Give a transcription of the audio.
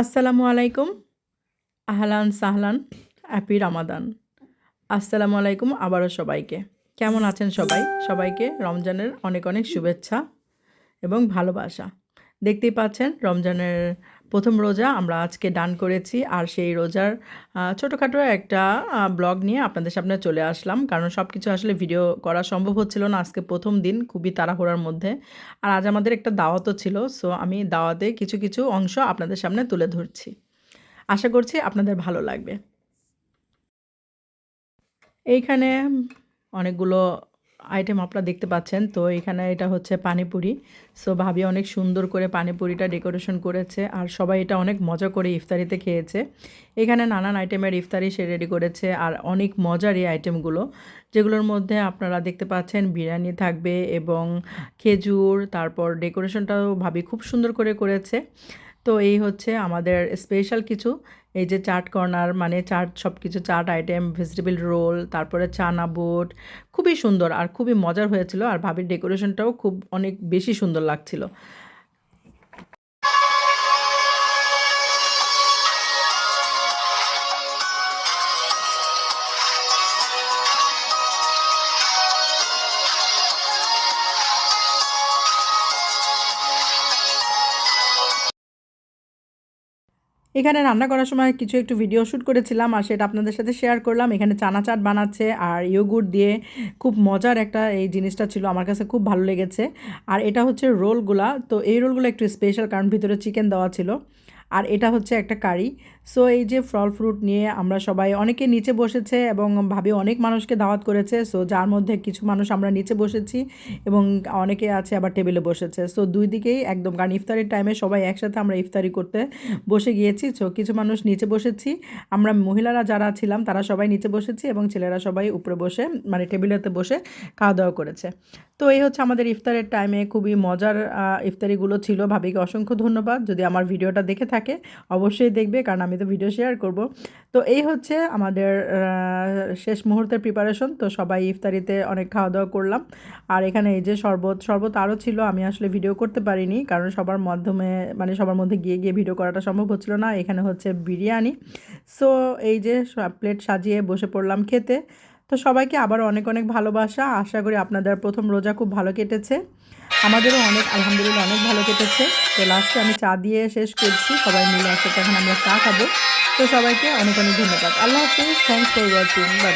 আসসালামু আলাইকুম। আহলান সাহলান অ্যাপি রামাদান। আসসালামু আলাইকুম আবারও সবাইকে। কেমন আছেন সবাই? সবাইকে রমজানের অনেক অনেক শুভেচ্ছা এবং ভালোবাসা। দেখতেই পাচ্ছেন, রমজানের প্রথম রোজা আমরা আজকে ডান করেছি। আর সেই রোজার ছোটোখাটো একটা ব্লগ নিয়ে আপনাদের সামনে চলে আসলাম। কারণ সব কিছু আসলে ভিডিও করা সম্ভব হচ্ছিল না আজকে প্রথম দিন খুবই তাড়াহুড়ার মধ্যে। আর আজ আমাদের একটা দাওয়াতও ছিল, সো আমি দাওয়াতে কিছু কিছু অংশ আপনাদের সামনে তুলে ধরছি। আশা করছি আপনাদের ভালো লাগবে। এইখানে অনেকগুলো আইটেম আপনারা দেখতে পাচ্ছেন। তো এখানে এটা হচ্ছে পানিপুরি। সো ভাবি অনেক সুন্দর করে পানিপুরিটা ডেকোরেশন করেছে আর সবাই এটা অনেক মজা করে ইফতারিতে খেয়েছে। এখানে নানান আইটেমের ইফতারি সে রেডি করেছে আর অনেক মজার এই আইটেমগুলো যেগুলোর মধ্যে আপনারা দেখতে পাচ্ছেন বিরিয়ানি থাকবে এবং খেজুর, তারপর ডেকোরেশনটাও ভাবি খুব সুন্দর করে করেছে। তো এই হচ্ছে আমাদের স্পেশাল কিছু। এই যে চাট কর্নার মানে চাট সব কিছু চাট আইটেম ভেজিটেবল রোল তারপরে চানা বোট, খুবই সুন্দর আর খুবই মজার হয়েছিল। আর ভাবির ডেকোরেশনটাও খুব অনেক বেশি সুন্দর লাগছিল। এখানে রান্না করার সময় কিছু একটু ভিডিও শ্যুট করেছিলাম আর সেটা আপনাদের সাথে শেয়ার করলাম। এখানে চানা চাট বানাচ্ছে আর ইয়োগুড় দিয়ে খুব মজার একটা এই জিনিসটা ছিল। আমার কাছে খুব ভালো লেগেছে। আর এটা হচ্ছে রোলগুলা। তো এই রোলগুলো একটু স্পেশাল কারণ ভিতরে চিকেন দেওয়া ছিল। আর এটা হচ্ছে একটা কারি। সো এই যে ফল ফ্রুট নিয়ে আমরা সবাই, অনেকে নিচে বসেছে এবং ভাবি অনেক মানুষকে দাওয়াত করেছে। সো যার মধ্যে কিছু মানুষ আমরা নিচে বসেছি এবং অনেকে আছে আবার টেবিলে বসেছে। সো দুই দিকেই একদম, কারণ ইফতারির টাইমে সবাই একসাথে আমরা ইফতারি করতে বসে গিয়েছি। সো কিছু মানুষ নিচে বসেছি। আমরা মহিলারা যারা ছিলাম, তারা সবাই নিচে বসেছি এবং ছেলেরা সবাই উপরে বসে মানে টেবিলেতে বসে খাওয়া দাওয়া করেছে। তো এই হচ্ছে আমাদের ইফতারের টাইমে খুবই মজার ইফতারিগুলো ছিল। ভাবিকে অসংখ্য ধন্যবাদ। যদি আমার ভিডিওটা দেখে থাকে, অবশ্যই দেখবে, কারণ আমি তো ভিডিও শেয়ার করব। তো এই হচ্ছে আমাদের শেষ মুহূর্তের প্রিপারেশন তো সবাই ইফতারিতে অনেক খাওয়া দাওয়া করলাম। আর এখানে এই যে শরবত শরবত আরও ছিল, আমি আসলে ভিডিও করতে পারিনি, কারণ সবার মাধ্যমে মানে সবার মধ্যে গিয়ে গিয়ে ভিডিও করাটা সম্ভব হচ্ছিল না। এখানে হচ্ছে বিরিয়ানি। সো এই যে প্লেট সাজিয়ে বসে পড়লাম খেতে। তো সবাইকে আবার অনেক অনেক ভালোবাসা। আশা করি আপনাদের প্রথম রোজা খুব ভালো কেটেছে। আমাদেরও অনেক, আলহামদুলিল্লাহ অনেক ভালো কেটেছে। তো লাস্টে আমি চা দিয়ে শেষ করছি। সবাই মিলে একসাথে এখন আমরা চা খাব। তো সবাইকে অনেক অনেক ধন্যবাদ। আল্লাহ হাফিজ। Thanks for watching bye